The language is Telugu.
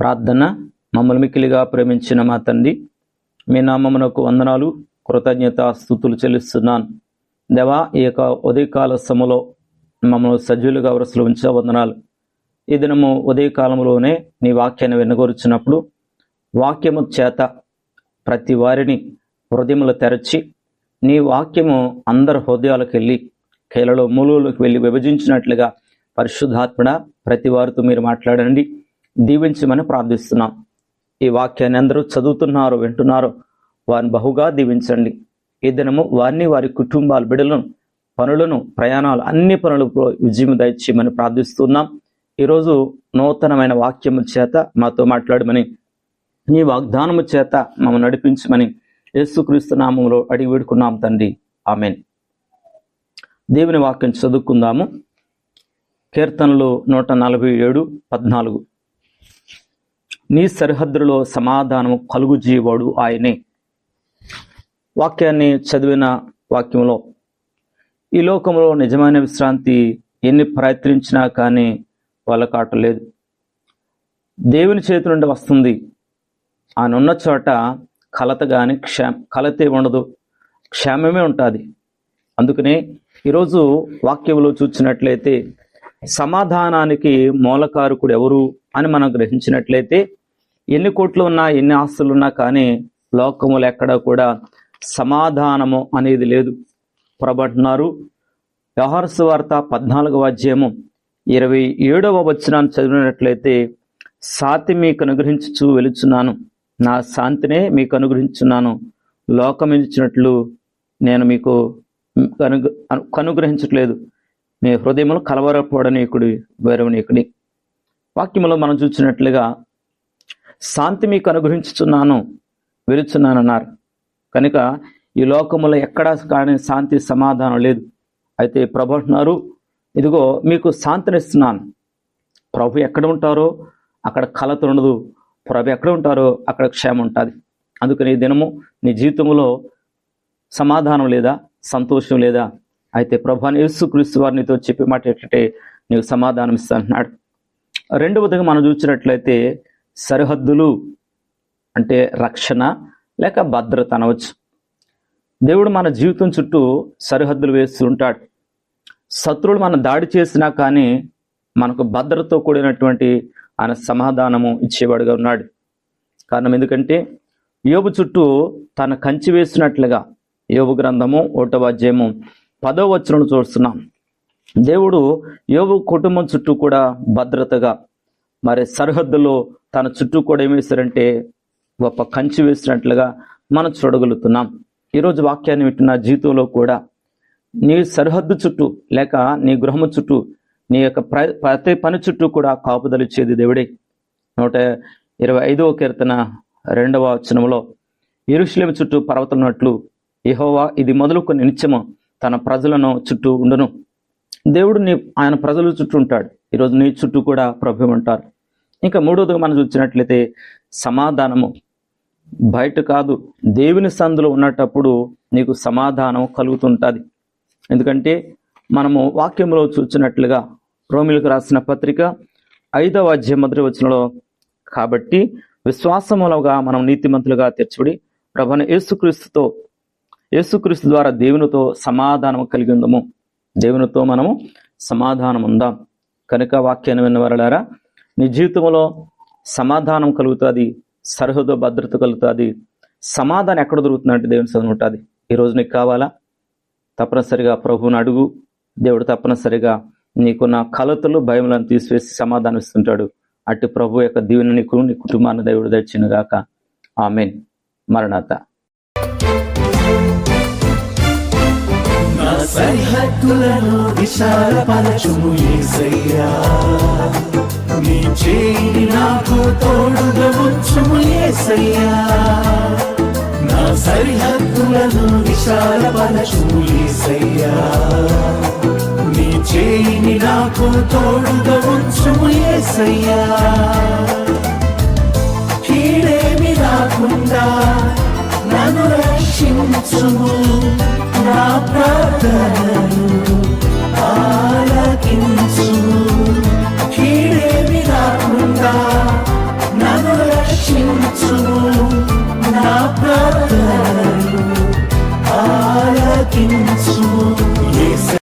ప్రార్థన మమ్మల్ని మిక్కిలిగా ప్రేమించిన మా తండ్రి మీ నామమునకు వందనాలు కృతజ్ఞత స్థుతులు చెల్లిస్తున్నాను. దేవా ఈ యొక్క ఉదయకాల సమలో మమ్మల్ని సజీవులుగా వరుసలు ఉంచే వందనాలు. ఈ దినము ఉదయకాలంలోనే నీ వాక్యాన్ని వినగొరుచినప్పుడు వాక్యము చేత ప్రతి వారిని హృదయములు తెరచి నీ వాక్యము అందరి హృదయాలకు వెళ్ళి కీలలో మూలలోకి వెళ్ళి విభజించినట్లుగా పరిశుద్ధాత్మడ ప్రతి వారితో మీరు మాట్లాడండి. దీవించమని ప్రార్థిస్తున్నాం. ఈ వాక్యాన్ని అందరూ చదువుతున్నారు వింటున్నారు. వారిని బహుగా దీవించండి. ఈ దినము వారిని వారి కుటుంబాల బిడలను పనులను ప్రయాణాలు అన్ని పనులు విజయం దయచేయమని ప్రార్థిస్తున్నాం. ఈరోజు నూతనమైన వాక్యము చేత మాతో మాట్లాడమని నీ వాగ్దానము చేత మమ్మల్ని నడిపించమని యేసుక్రీస్తు నామంలో అడిగి వేడుకున్నాం తండ్రి. ఆమెన్. దేవుని వాక్యం చదువుకుందాము. కీర్తనలు నూట నలభై ఏడు పద్నాలుగు. నీ సరిహద్దులో సమాధానం కలుగుజీవాడు ఆయనే. వాక్యాన్ని చదివిన వాక్యంలో ఈ లోకంలో నిజమైన విశ్రాంతి ఎన్ని ప్రయత్నించినా కానీ వాళ్ళకాట లేదు. దేవుని చేతి నుండి వస్తుంది. ఆయన ఉన్న చోట కలత కానీ క్షేమ కలతే ఉండదు. క్షేమమే ఉంటుంది. అందుకనే ఈరోజు వాక్యంలో చూసినట్లయితే సమాధానానికి మూలకారకుడు ఎవరు అని మనం గ్రహించినట్లయితే ఎన్ని కోట్లు ఉన్నా ఎన్ని ఆస్తులు ఉన్నా కానీ లోకములు ఎక్కడ కూడా సమాధానము అనేది లేదు. పొరబడుతున్నారు వ్యవహారసు వార్త పద్నాలుగవ అధ్యాయము ఇరవై ఏడవ వచనాన్ని చదివినట్లయితే శాంతి మీకు అనుగ్రహించుచు వెలుచున్నాను. నా శాంతినే మీకు అనుగ్రహించున్నాను. లోకమించినట్లు నేను మీకు కనుగ కనుగ్రహించట్లేదు. మీ హృదయములు కలవరపోవడనీకుడి వేరవనీకుడి వాక్యములో మనం చూసినట్లుగా శాంతి మీకు అనుగ్రహించుచున్నాను వెలుచున్నాను అన్నారు కనుక ఈ లోకములో ఎక్కడా కానీ శాంతి సమాధానం లేదు. అయితే ప్రభు అంటున్నారు ఇదిగో మీకు శాంతినిస్తున్నాను. ప్రభు ఎక్కడ ఉంటారో అక్కడ కలత ఉండదు. ప్రభు ఎక్కడ ఉంటారో అక్కడ క్షేమం ఉంటుంది. అందుకని ఈ దినము నీ జీవితంలో సమాధానం లేదా సంతోషం లేదా. అయితే ప్రభాని యేసుక్రీస్తు వారు నీతో మాట ఏంటంటే నీకు సమాధానం ఇస్తానంటున్నాడు రెండవదిగా మనం చూసినట్లయితే సరిహద్దులు అంటే రక్షణ లేక భద్రత అనవచ్చు. దేవుడు మన జీవితం చుట్టూ సరిహద్దులు వేస్తుంటాడు. శత్రువులు మన దాడి చేసినా కానీ మనకు భద్రతతో కూడినటువంటి ఆయన సమాధానము ఇచ్చేవాడుగా ఉన్నాడు. కారణం ఎందుకంటే యోబు చుట్టూ తన కంచి వేసినట్లుగా యోబు గ్రంథము ఒకటవ అధ్యాయము పదో వచనం చూస్తున్నాం. దేవుడు యోబు కుటుంబం చుట్టూ కూడా భద్రతగా మరి సరిహద్దులో తన చుట్టూ కూడా ఏం వేశారంటే గొప్ప కంచి వేసినట్లుగా మనం చూడగలుగుతున్నాం. ఈరోజు వాక్యాన్ని వింటున్న జీవితంలో కూడా నీ సరిహద్దు చుట్టూ లేక నీ గృహము చుట్టూ నీ యొక్క ప్ర ప్రతి పని చుట్టూ కూడా కాపుదలు ఇచ్చేది దేవుడే. నూట ఇరవై ఐదవ కీర్తన రెండవ వచనంలో ఇరుషులేమి చుట్టూ పర్వతన్నట్లు ఇహోవా ఇది మొదలుకొని నిత్యము తన ప్రజలను చుట్టూ ఉండును. దేవుడు నీ ఆయన ప్రజల చుట్టూ ఉంటాడు. ఈరోజు నీ చుట్టూ కూడా ప్రభు ఉంటారు. ఇంకా మూడోదిగా మనం చూసినట్లయితే సమాధానము. బయట కాదు దేవుని సందులో ఉన్నటప్పుడు నీకు సమాధానం కలుగుతుంటుంది. ఎందుకంటే మనము వాక్యంలో చూసినట్లుగా రోమిలకు రాసిన పత్రిక ఐదవ అధ్యాయం మొదటి వచనంలో కాబట్టి విశ్వాసములుగా మనం నీతిమంతులుగా తెరచబడి ప్రభుని యేసుక్రీస్తుతో యేసుక్రీస్తు ద్వారా దేవునితో సమాధానం కలిగి ఉందము. దేవునితో మనము సమాధానం ఉందాం కనుక వాక్యాన్ని విన్నవారలారా నీ జీవితంలో సమాధానం కలుగుతుంది సరిహద్దు భద్రత కలుగుతుంది సమాధానం ఎక్కడ దొరుకుతుందంటే దేవుని చదువు ఉంటుంది. ఈరోజు నీకు కావాలా? తప్పనిసరిగా ప్రభువుని అడుగు. దేవుడు తప్పనిసరిగా నీకున్న కలతలు భయములను తీసివేసి సమాధానం ఇస్తుంటాడు. అట్టి ప్రభు యొక్క దీవెన నీకు నీ కుటుంబాన్ని దేవుడు తెచ్చిన గాక. ఆమెన్. మరణాత. సరిహద్దులను విశాలపరచుము ఏసయ్యా. నీ చేయి నాకు తోడుగా ఉంచుము యేసయ్యా నా సరిహద్దులను విశాలపరచుము యేసయ్యా నీ చేయిని నాకు తోడుగా ఉంచుము యేసయ్యా కీడేమి రాకుండా నన్ను రక్షించుము నా ప్రార్థనను ఆలకించుము. ప్రార్థనను ఆలకించుము